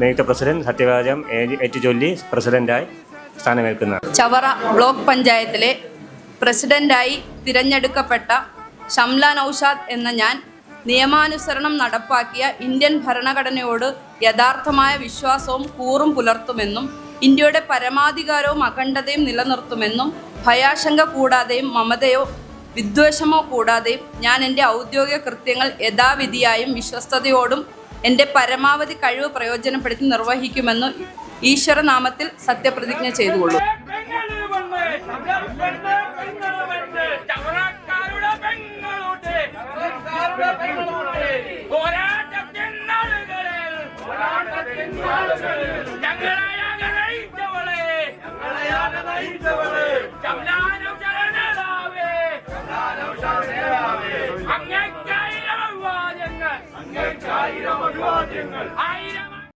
നിയുക്ത പ്രസിഡന്റ് സത്യവാചം ഏറ്റുചൊല്ലി പ്രസിഡന്റായി സ്ഥാനമേൽക്കുന്ന ചവറ ബ്ലോക്ക് പഞ്ചായത്തിലെ പ്രസിഡന്റായി തിരഞ്ഞെടുക്കപ്പെട്ട ഷംല നൌഷാദ് എന്ന ഞാൻ നിയമാനുസരണം നടപ്പാക്കിയ ഇന്ത്യൻ ഭരണഘടനയോട് യഥാർത്ഥമായ വിശ്വാസവും കൂറും പുലർത്തുമെന്നും ഇന്ത്യയുടെ പരമാധികാരവും അഖണ്ഡതയും നിലനിർത്തുമെന്നും ഭയാശങ്ക കൂടാതെയും മമതയോ വിദ്വേഷമോ കൂടാതെയും ഞാൻ എന്റെ ഔദ്യോഗിക കൃത്യങ്ങൾ യഥാവിധിയായും വിശ്വസ്തയോടും എന്റെ പരമാവധി കഴിവ് പ്രയോജനപ്പെടുത്തി നിർവഹിക്കുമെന്ന് ഈശ്വരനാമത്തിൽ സത്യപ്രതിജ്ഞ ചെയ്തുകൊള്ളു. പെങ്ങളുവന്ന് അങ്ങേക്കായിരം ആയിരം അഭിവാദ്യങ്ങൾ ആയിരം